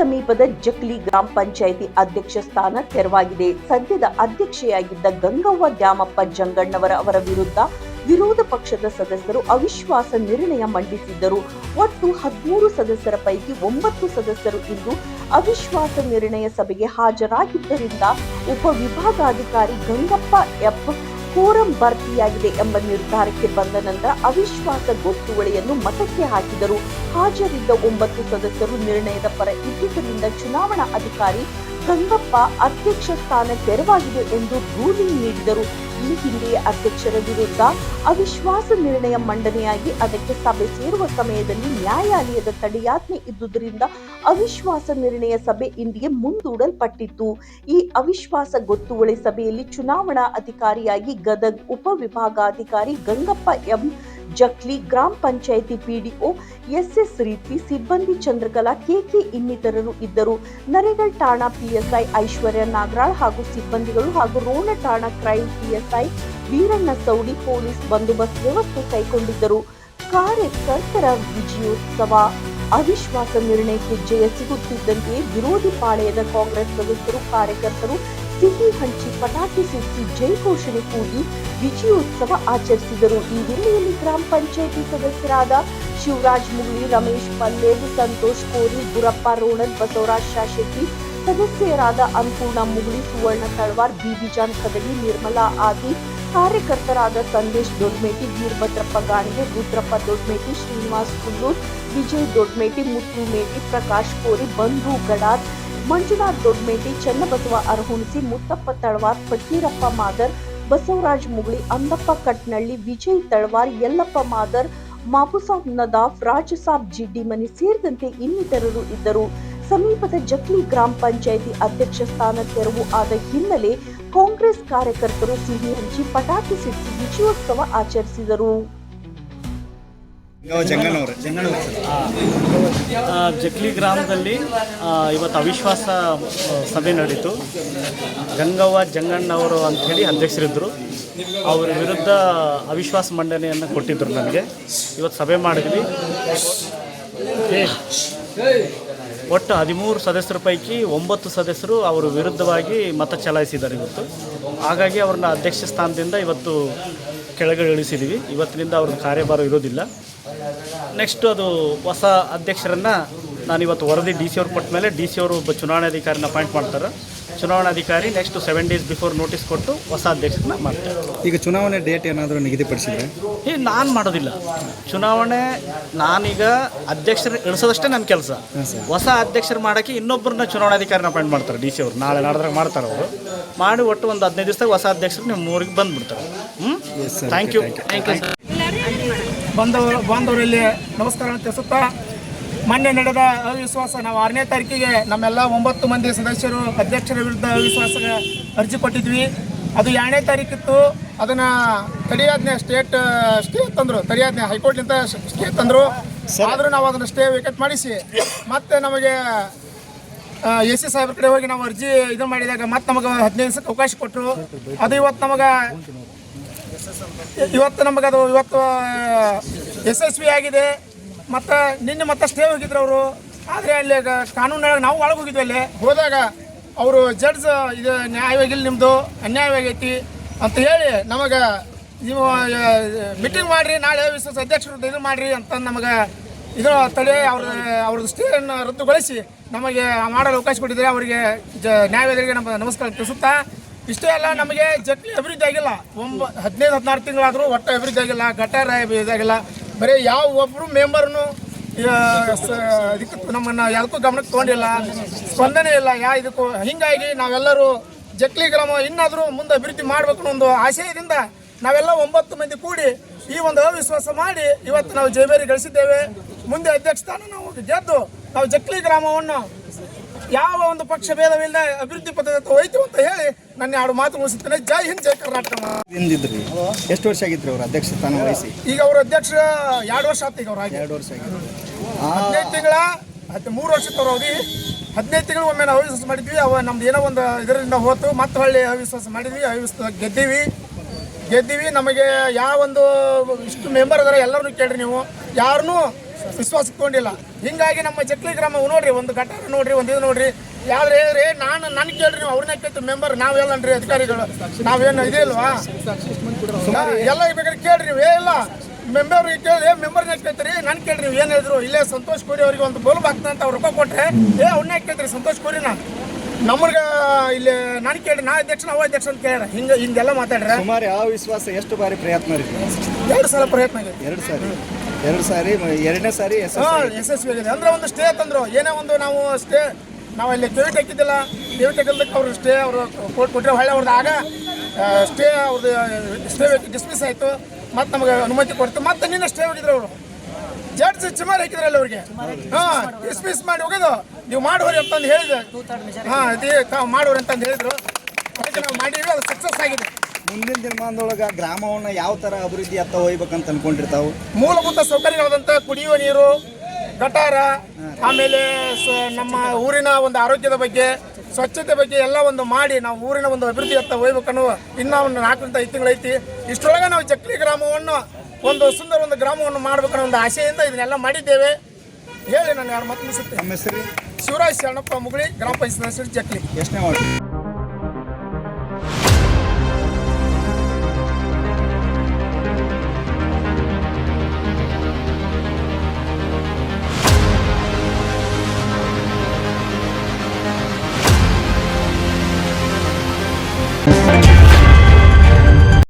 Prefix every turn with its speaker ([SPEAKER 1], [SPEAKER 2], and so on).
[SPEAKER 1] ಸಮೀಪದ ಜಕ್ಲಿ ಗ್ರಾಮ ಪಂಚಾಯಿತಿ ಅಧ್ಯಕ್ಷ ಸ್ಥಾನ ತೆರವಾಗಿದೆ. ಸದ್ಯದ ಅಧ್ಯಕ್ಷೆಯಾಗಿದ್ದ ಗಂಗವ್ವ ದ್ಯಾಮಪ್ಪ ಜಂಗಣ್ಣವರ ಅವರ ವಿರುದ್ಧ ವಿರೋಧ ಪಕ್ಷದ ಸದಸ್ಯರು ಅವಿಶ್ವಾಸ ನಿರ್ಣಯ ಮಂಡಿಸಿದ್ದರು. ಒಟ್ಟು ಹದಿಮೂರು ಸದಸ್ಯರ ಪೈಕಿ ಒಂಬತ್ತು ಸದಸ್ಯರು ಇಂದು ಅವಿಶ್ವಾಸ ನಿರ್ಣಯ ಸಭೆಗೆ ಹಾಜರಾಗಿದ್ದರಿಂದ ಉಪವಿಭಾಗಾಧಿಕಾರಿ ಗಂಗಪ್ಪ ಎಫ್ ಕೋರಂ ಭರ್ತಿಯಾಗಿದೆ ಎಂಬ ನಿರ್ಧಾರಕ್ಕೆ ಬಂದ ನಂತರ ಅವಿಶ್ವಾಸ ಗೊತ್ತುವಳಿಯನ್ನು ಮತಕ್ಕೆ ಹಾಕಿದರು. ಹಾಜರಿದ್ದ ಒಂಬತ್ತು ಸದಸ್ಯರು ನಿರ್ಣಯದ ಪರ ಇದ್ದುದರಿಂದ ಚುನಾವಣಾ ಅಧಿಕಾರಿ ಗಂಗಪ್ಪ ಅಧ್ಯಕ್ಷ ಸ್ಥಾನ ತೆರವಾಗಿದೆ ಎಂದು ರೂಲಿಂಗ್ ನೀಡಿದರು. ಈ ಹಿಂದೆ ಅಧ್ಯಕ್ಷರ ವಿರುದ್ಧ ಅವಿಶ್ವಾಸ ನಿರ್ಣಯ ಮಂಡನೆಯಾಗಿ ಅದಕ್ಕೆ ಸಭೆ ಸೇರುವ ಸಮಯದಲ್ಲಿ ನ್ಯಾಯಾಲಯದ ತಡೆಯಾಜ್ಞೆ ಇದ್ದುದರಿಂದ ಅವಿಶ್ವಾಸ ನಿರ್ಣಯ ಸಭೆ ಇಂದಿಗೆ ಮುಂದೂಡಲ್ಪಟ್ಟಿತ್ತು. ಈ ಅವಿಶ್ವಾಸ ಗೊತ್ತುವಳಿ ಸಭೆಯಲ್ಲಿ ಚುನಾವಣಾ ಅಧಿಕಾರಿಯಾಗಿ ಗದಗ್ ಉಪವಿಭಾಗಾಧಿಕಾರಿ ಗಂಗಪ್ಪ ಎಂ ಜಕ್ಲಿ ಗ್ರಾಮ ಪಂಚಾಯಿತಿ ಪಿಡಿಒ ಎಸ್ಎಸ್ ರೀತಿ ಸಿಬ್ಬಂದಿ ಚಂದ್ರಕಲಾ ಕೆಕೆ ಇನ್ನಿತರರು ಇದ್ದರು. ನರೇಗಲ್ ಠಾಣಾ ಪಿಎಸ್ಐ ಐಶ್ವರ್ಯ ನಾಗರಾಳ್ ಹಾಗೂ ಸಿಬ್ಬಂದಿಗಳು ಹಾಗೂ ರೋಣ ಠಾಣಾ crime PSI Veeranna Soudi police ಬಂದೋಬಸ್ತ್ ವ್ಯವಸ್ಥೆ ಕೈಗೊಂಡಿದ್ದರು. ಕಾರ್ಯಕರ್ತರ ವಿಜಯೋತ್ಸವ, ಅವಿಶ್ವಾಸ ನಿರ್ಣಯಕ್ಕೆ ಜಯ ಸಿಗುತ್ತಿದ್ದಂತೆಯೇ ವಿರೋಧಿ ಪಾಳೆಯದ ಕಾಂಗ್ರೆಸ್ ಸದಸ್ಯರು, ಕಾರ್ಯಕರ್ತರು ಸಿಹಿ ಹಂಚಿ ಪಟಾಕಿ ಸಿಡಿಸಿ ಜೈ ಘೋಷಣೆ ಕೂಗಿ ವಿಜಯೋತ್ಸವ ಆಚರಿಸಿದರು. ಈ ಹಿನ್ನೆಲೆಯಲ್ಲಿ ಗ್ರಾಮ ಪಂಚಾಯಿತಿ ಸದಸ್ಯರಾದ ಶಿವರಾಜ್ ಮುಗ್ಲಿ ರಮೇಶ್ ಪಲ್ಲೇಬ್ ಸಂತೋಷ್ ಕೋರಿ, ಗುರಪ್ಪ ರೋಣನ್, ಬಸವರಾಜ್ ಶಾಶೆಟ್ಟಿ, ಸದಸ್ಯರಾದ ಅನ್ನಪೂರ್ಣ ಮುಗ್ಲಿ ಸುವರ್ಣ ತಳವಾರ್ ಬಿಬಿಜಾನ್ ಕದಡಿ ನಿರ್ಮಲಾ ಆದಿ, ಕಾರ್ಯಕರ್ತರಾದ ಸಂದೇಶ್ ದೊಡ್ಮೇಟಿ ವೀರಭದ್ರಪ್ಪ ಗಾಣಿಗೆ, ರುದ್ರಪ್ಪ ದೊಡ್ಮೇಟಿ ಶ್ರೀನಿವಾಸ್ ಕುಲ್ಲೂರ್, ವಿಜಯ್ ದೊಡ್ಮೇಟಿ ಮುತ್ತು ಮೇಟಿ ಪ್ರಕಾಶ್ ಕೋರಿ, ಬಂಧು ಗಡಾದ್ ಮಂಜುನಾಥ್ ದೊಡ್ಮೇಟಿ ಚನ್ನಬಸವ ಅರಹುಣಸಿ, ಮುತ್ತಪ್ಪ ತಳವಾರ್ ಪಟ್ಟೀರಪ್ಪ ಮಾದರ್, ಬಸವರಾಜ್ ಮುಗುಳಿ, ಅಂದಪ್ಪ ಕಟ್ನಳ್ಳಿ, ವಿಜಯ್ ತಳವಾರ್, ಯಲ್ಲಪ್ಪ ಮಾದರ್ ಮಾಬುಸಾಬ್ ನದಾಫ್, ರಾಜಸಾಬ್ ಜಿಡ್ಡಿಮನಿ ಸೇರಿದಂತೆ ಇನ್ನಿತರರು ಇದ್ದರು. ಸಮೀಪದ ಜಕ್ಲಿ ಗ್ರಾಮ ಪಂಚಾಯಿತಿ ಅಧ್ಯಕ್ಷ ಸ್ಥಾನ ತೆರವು ಆದ ಹಿನ್ನೆಲೆ ಕಾಂಗ್ರೆಸ್ ಕಾರ್ಯಕರ್ತರು ಸಿಹಿ ಹಂಚಿ ಪಟಾಕಿ ಸಿಡಿಸಿ ವಿಜಯೋತ್ಸವ ಆಚರಿಸಿದರು.
[SPEAKER 2] ಜಕ್ಲಿ ಗ್ರಾಮದಲ್ಲಿ ಇವತ್ತು ಅವಿಶ್ವಾಸ ಸಭೆ ನಡೀತು. ಗಂಗವ್ವ, ಜಂಗಣ್ಣವರು ಅಂಥೇಳಿ ಅಧ್ಯಕ್ಷರಿದ್ದರು ಅವರ ವಿರುದ್ಧ ಅವಿಶ್ವಾಸ ಮಂಡನೆಯನ್ನು ಕೊಟ್ಟಿದ್ದರು ನನಗೆ ಇವತ್ತು ಸಭೆ ಮಾಡಿದ್ವಿ. ಒಟ್ಟು ಹದಿಮೂರು ಸದಸ್ಯರ ಪೈಕಿ ಒಂಬತ್ತು ಸದಸ್ಯರು ಅವರ ವಿರುದ್ಧವಾಗಿ ಮತ ಚಲಾಯಿಸಿದ್ದಾರೆ ಇವತ್ತು. ಹಾಗಾಗಿ ಅವ್ರನ್ನ ಅಧ್ಯಕ್ಷ ಸ್ಥಾನದಿಂದ ಇವತ್ತು ಕೆಳಗೆ ಇಳಿಸಿದ್ದೀವಿ ಇವತ್ತಿನಿಂದ ಅವ್ರ ಕಾರ್ಯಭಾರ ಇರೋದಿಲ್ಲ. ನೆಕ್ಸ್ಟ್ ಅದು ಹೊಸ ಅಧ್ಯಕ್ಷರನ್ನು ನಾನು ಇವತ್ತು ವರದಿ ಡಿ ಸಿ ಅವ್ರು ಕೊಟ್ಟ ಮೇಲೆ ಡಿ ಸಿ ಅವರು ಒಬ್ಬ ಚುನಾವಣಾಧಿಕಾರಿನ ಅಪಾಯಿಂಟ್ ಮಾಡ್ತಾರೆ. ಚುನಾವಣಾಧಿಕಾರಿ next seven days before notice ಕೊಟ್ಟು ಹೊಸ ಅಧ್ಯಕ್ಷರನ್ನ ಮಾಡ್ತಾರೆ.
[SPEAKER 3] ಈಗ ಚುನಾವಣೆ ಡೇಟ್ ಏನಾದರೂ ನಿಗದಿಪಡಿಸಿದ್ರೆ?
[SPEAKER 2] ಈ ನಾನು ಮಾಡೋದಿಲ್ಲ. ಚುನಾವಣೆ ನಾನೀಗ ಅಧ್ಯಕ್ಷರು ಇಳಿಸೋದಷ್ಟೇ ನನ್ನ ಕೆಲಸ. ಹೊಸ ಅಧ್ಯಕ್ಷರು ಮಾಡೋಕ್ಕೆ ಇನ್ನೊಬ್ಬರನ್ನ ಚುನಾವಣಾಧಿಕಾರಿನ ಅಪಾಯಿಂಟ್ ಮಾಡ್ತಾರೆ ಡಿ ಸಿ ಅವರು. ನಾಳೆ ನಾಡ್ದಾಗ ಮಾಡ್ತಾರೆ ಅವರು. ಮಾಡಿ ಒಟ್ಟು ಒಂದು ಹದಿನೈದು ದಿವಸದಾಗ ಹೊಸ ಅಧ್ಯಕ್ಷರು ನಿಮ್ಮ ಊರಿಗೆ ಬಂದುಬಿಡ್ತಾರೆ. ಹ್ಞೂ ಥ್ಯಾಂಕ್ ಯು ಥ್ಯಾಂಕ್ ಯು
[SPEAKER 4] ಬಂದವರು ಬಾಂಧವರಲ್ಲಿ ನಮಸ್ಕಾರ ತಿಳಿಸುತ್ತಾ ಮೊನ್ನೆ ನಡೆದ ಅವಿಶ್ವಾಸ ನಾವು ಆರನೇ ತಾರೀಕಿಗೆ ನಮ್ಮೆಲ್ಲ ಒಂಬತ್ತು ಮಂದಿ ಸದಸ್ಯರು ಅಧ್ಯಕ್ಷರ ವಿರುದ್ಧ ಅವಿಶ್ವಾಸ ಅರ್ಜಿ ಕೊಟ್ಟಿದ್ವಿ. ಅದು ಎರಡನೇ ತಾರೀಕಿತ್ತು. ಅದನ್ನು ತಡೆಯಾಜ್ಞೆ ಸ್ಟೇಟ್ ಸ್ಟೇ ತಂದರು. ತಡೆಯಾಜ್ಞೆ ಹೈಕೋರ್ಟ್ನಿಂದ ಸ್ಟೇ ತಂದರು. ಆದರೂ ನಾವು ಅದನ್ನು ಸ್ಟೇ ವೇಕೆಟ್ ಮಾಡಿಸಿ. ಮತ್ತೆ ನಮಗೆ ಎ ಸಿ ಸಾಹೇಬ್ರ ಕಡೆ ಹೋಗಿ ನಾವು ಅರ್ಜಿ ಇದು ಮಾಡಿದಾಗ ಮತ್ತೆ ನಮಗೆ ಹದಿನೈದು ದಿವಸಕ್ಕೆ ಅವಕಾಶ ಕೊಟ್ಟರು ಅದು ಇವತ್ತು ನಮಗೆ ಇವತ್ತು ನಮಗದು ಇವತ್ತು ಯಶಸ್ವಿ ಆಗಿದೆ. ಮತ್ತು ನಿನ್ನೆ ಮತ್ತೆ ಸ್ಟೇ ಹೋಗಿದ್ರು ಅವರು. ಆದರೆ ಅಲ್ಲಿ ಕಾನೂನು ನಾವು ಒಳಗೆ ಹೋಗಿದ್ವಿ ಅಲ್ಲಿ. ಹೋದಾಗ ಅವರು ಜಡ್ಜ್, ಇದು ನ್ಯಾಯವಾಗಿಲ್ಲ ನಿಮ್ಮದು ಅನ್ಯಾಯವಾಗೈತಿ ಅಂತ ಹೇಳಿ ನಮಗೆ ನೀವು ಮೀಟಿಂಗ್ ಮಾಡಿರಿ, ನಾಳೆ ವಿಶ್ವಾಸ ಅಧ್ಯಕ್ಷರು ಇದು ಮಾಡಿರಿ ಅಂತ ನಮಗೆ ಇದು ತಡೆ ಅವ್ರ, ಅವ್ರದ್ದು ಸ್ಟೇಯನ್ನು ರದ್ದುಗೊಳಿಸಿ ನಮಗೆ ಮಾಡಲು ಅವಕಾಶ ಕೊಟ್ಟಿದ್ದಾರೆ. ಅವರಿಗೆ ಜ ನ್ಯಾಯವಾದಿಗೆ ನಮ್ಮ ನಮಸ್ಕಾರ ತಿಳಿಸುತ್ತಾ, ಇಷ್ಟೇ ಅಲ್ಲ ನಮಗೆ ಜಟ್ಲಿ ಅಭಿವೃದ್ಧಿ ಆಗಿಲ್ಲ. ಒಂಬ, ಹದಿನೈದು, ಹದಿನಾರು ತಿಂಗಳಾದರೂ ಒಟ್ಟು ಅಭಿವೃದ್ಧಿ ಆಗಿಲ್ಲ ಗಟಾರ ಇದಾಗಿಲ್ಲ ಬರೀ ಯಾವ ಒಬ್ಬರು ಮೆಂಬರ್ನು ಇದಕ್ಕೆ ನಮ್ಮನ್ನು ಯಾವುದಕ್ಕೂ ಗಮನಕ್ಕೆ ತೊಗೊಂಡಿಲ್ಲ. ಸ್ಪಂದನೆ ಇಲ್ಲ. ಯಾ, ಇದಕ್ಕೂ ಹೀಗಾಗಿ ನಾವೆಲ್ಲರೂ ಜಕ್ಲಿ ಗ್ರಾಮ ಇನ್ನಾದರೂ ಮುಂದೆ ಅಭಿವೃದ್ಧಿ ಮಾಡಬೇಕು ಅನ್ನೋ ಒಂದು ಆಶಯದಿಂದ ನಾವೆಲ್ಲ ಒಂಬತ್ತು ಮಂದಿ ಕೂಡಿ ಈ ಒಂದು ಅವಿಶ್ವಾಸ ಮಾಡಿ ಇವತ್ತು ನಾವು ಜೈಬೇರಿ ಗಳಿಸಿದ್ದೇವೆ. ಮುಂದೆ ಅಧ್ಯಕ್ಷ ಸ್ಥಾನ ನಾವು ಗೆದ್ದು ನಾವು ಜಕ್ಲಿ ಗ್ರಾಮವನ್ನು ಯಾವ ಒಂದು ಪಕ್ಷ ಭೇದವಿಲ್ಲದೆ ಅಭಿವೃದ್ಧಿ ಪಥದತ್ತ ಹೋಯ್ತು ಅಂತ ಹೇಳಿ ನನ್ನ ಎರಡು ಮಾತು ಉಳಿಸುತ್ತೇನೆ ಜೈ ಹಿಂದ್ ಜೈ ಕರ್ನಾಟಕ.
[SPEAKER 3] ಹಿಂದಿದ್ರಿ ಎಷ್ಟು ವರ್ಷ ಆಗಿದ್ರಿ ಅವ್ರು ಅಧ್ಯಕ್ಷ ಸ್ಥಾನ ವಹಿಸಿ?
[SPEAKER 4] ಈಗ ಅವ್ರ ಅಧ್ಯಕ್ಷ ಎರಡು ವರ್ಷ ಆಯ್ತು ಈಗ ಅವ್ರ
[SPEAKER 3] ಎರಡು ವರ್ಷ ಆಗಿದೆ.
[SPEAKER 4] ಹದಿನೈದು ತಿಂಗಳ ಹತ್ತು ಮೂರು ವರ್ಷ ಅವಧಿ. ಹದಿನೈದು ತಿಂಗಳು ಒಮ್ಮೆ ನಾವು ಅವಿಶ್ವಾಸ ಮಾಡಿದ್ವಿ. ಅವ ನಮ್ದು ಏನೋ ಒಂದು ಇದರಿಂದ ಹೋತು. ಮತ್ತೆ ಹಳ್ಳಿ ಅವಿಶ್ವಾಸ ಮಾಡಿದ್ವಿ. ಅವಿಶ್ವಾಸ ಗೆದ್ದೀವಿ. ಗೆದ್ದೀವಿ. ನಮಗೆ ಯಾವ ಒಂದು ಇಷ್ಟು ಮೆಂಬರ್ ಅದರ ಎಲ್ಲರನ್ನೂ ಕೇಳ್ರಿ ನೀವು. ಯಾರನ್ನೂ ವಿಶ್ವಾಸ ಇಟ್ಕೊಂಡಿಲ್ಲ ಹಿಂಗಾಗಿ ನಮ್ಮ ಚಕ್ಲಿ ಗ್ರಾಮ ನೋಡ್ರಿ ಒಂದು ಗಟಾರ ನೋಡ್ರಿ ಒಂದು ಇದು ನೋಡ್ರಿ. ಯಾವ್ದು ಹೇಳ್ರಿ? ನಾನು ನನ್ ಕೇಳ್ರಿ ನೀವು ಅವ್ರನ್ನ ಕೇಳ್ತೀವಿ ಮೆಂಬರ್ ನಾವೇನನ್ರಿ ಅಧಿಕಾರಿಗಳು. ನಾವೇನು ಇದೆ ಇಲ್ವಾ? ಎಲ್ಲ ಬೇಕಾದ್ರೆ ಕೇಳ್ರಿ ನೀವು ಏ ಇಲ್ಲ. ಮೆಂಬರ್ ಕೇಳಿ ಮೆಂಬರ್ನ ಕೇಳ್ತೀರಿ ನಾನು ಕೇಳ್ರಿ ನೀವು ಏನು ಹೇಳಿದ್ರು? ಇಲ್ಲೇ ಸಂತೋಷ್ ಕೋರಿ ಅವ್ರಿಗೆ ಒಂದು ಬಲ್ಬ್ ಅಂತ ಅವ್ರು ರೊಕ್ಕ ಕೊಟ್ರೆ ಏ ಅವ್ನ ಕೇಳ್ತೀರಿ ಸಂತೋಷ್ ಕೋರಿನ? ನಮ್ಗೆ ಇಲ್ಲಿ ನಾನು ಕೇಳ್ರಿ ನಾ ಅಧ್ಯಕ್ಷ ನಾವು ಅಧ್ಯಕ್ಷ ಅಂತ ಕೇಳ ಹಿಂಗ ಹಿಂಗೆಲ್ಲ ಮಾತಾಡ್ರೆ.
[SPEAKER 3] ಸುಮಾರು ಯಾವ ವಿಶ್ವಾಸ ಎಷ್ಟು ಬಾರಿ ಪ್ರಯತ್ನ ರೀ
[SPEAKER 4] ಎರಡು ಸಲ ಪ್ರಯತ್ನ
[SPEAKER 3] ಎರಡು ಸಾರಿ. ಎರಡು ಸಾರಿ ಎರಡನೇ ಸಾರಿ ಎಸ್
[SPEAKER 4] ಹಾ ಯಶಸ್ವಿ ಆಗಿದೆ ಅಂದ್ರೆ ಒಂದು ಸ್ಟೇ ತಂದ್ರು. ಏನೇ ಒಂದು ನಾವು ಸ್ಟೇ ನಾವು ಇಲ್ಲಿ ಕಿವಿಟ್ ಹಾಕಿದ್ದಿಲ್ಲ. ಕಿವಿಟ್ ಹಾಕಿದ್ದಕ್ಕೆ ಅವ್ರು ಸ್ಟೇ ಅವರು ಕೋರ್ಟ್ ಕೊಟ್ಟರೆ ಹೊಳ್ಳೆ ಅವ್ರದ್ದು ಆಗ ಸ್ಟೇ ಅವ್ರದ್ದು ಸ್ಟೇ ಡಿಸ್ಮಿಸ್ ಆಯಿತು. ಮತ್ತೆ ನಮಗೆ ಅನುಮತಿ ಕೊಡ್ತು. ಮತ್ತೆ ನಿನ್ನೆ ಸ್ಟೇ ಹೊಡಿದ್ರು ಅವರು. ಜಡ್ಜ್ ಚಿಮಾರ್ ಹಾಕಿದ್ರಲ್ಲ ಅವ್ರಿಗೆ. ಹಾಂ ಡಿಸ್ಮಿಸ್ ಮಾಡಿ ಹೋಗೋದು. ನೀವು ಮಾಡೋರಿ ಅಂತಂದು ಹೇಳಿದೆ ಹಾ ಇದೇ ತಾವು ಮಾಡೋರಿ ಅಂತಂದು ಹೇಳಿದ್ರು. ಅದಕ್ಕೆ ನಾವು ಮಾಡಿದ್ವಿ ಅದು ಸಕ್ಸಸ್ ಆಗಿದೆ.
[SPEAKER 3] ಮುಂದಿನ ದಿನಮಾನದೊಳಗೆ ಗ್ರಾಮವನ್ನ ಯಾವ ಥರ ಅಭಿವೃದ್ಧಿ ಅತ್ತ ಹೋಗ್ಬೇಕಂತ ಅನ್ಕೊಂಡಿರ್ತಾವು?
[SPEAKER 4] ಮೂಲಭೂತ ಸೌಕರ್ಯಗಳಾದಂಥ ಕುಡಿಯುವ ನೀರು ಗಟಾರ ಆಮೇಲೆ ನಮ್ಮ ಊರಿನ ಒಂದು ಆರೋಗ್ಯದ ಬಗ್ಗೆ ಸ್ವಚ್ಛತೆ ಬಗ್ಗೆ ಎಲ್ಲ ಒಂದು ಮಾಡಿ ನಾವು ಊರಿನ ಒಂದು ಅಭಿವೃದ್ಧಿ ಅತ್ತ ಹೋಗ್ಬೇಕನ್ನೋ ಇನ್ನೂ ಒಂದು ನಾಲ್ಕರಿಂದ ಐದು ತಿಂಗಳೈತಿ ಇಷ್ಟರೊಳಗೆ ನಾವು ಚಕ್ಲಿ ಗ್ರಾಮವನ್ನು ಒಂದು ಸುಂದರ ಒಂದು ಗ್ರಾಮವನ್ನು ಮಾಡ್ಬೇಕನ್ನೋ ಒಂದು ಆಶೆಯಿಂದ ಇದನ್ನೆಲ್ಲ ಮಾಡಿದ್ದೇವೆ. ಹೇಳಿ ನಾನು ಯಾರು ಮತ್ತೆ ಮುಗಿಸುತ್ತೆ
[SPEAKER 3] ನಮ್ಮ ಹೆಸರು?
[SPEAKER 4] ಶಿವರಾಜ್ ಶರಣಪ್ಪ ಮುಗುಳಿ ಗ್ರಾಮ ಪಂಚಾಯತ್ ಸದಸ್ಯರು ಚಕ್ಲಿ.
[SPEAKER 3] ಎಷ್ಟನೇ ವಾರ್ಡ್?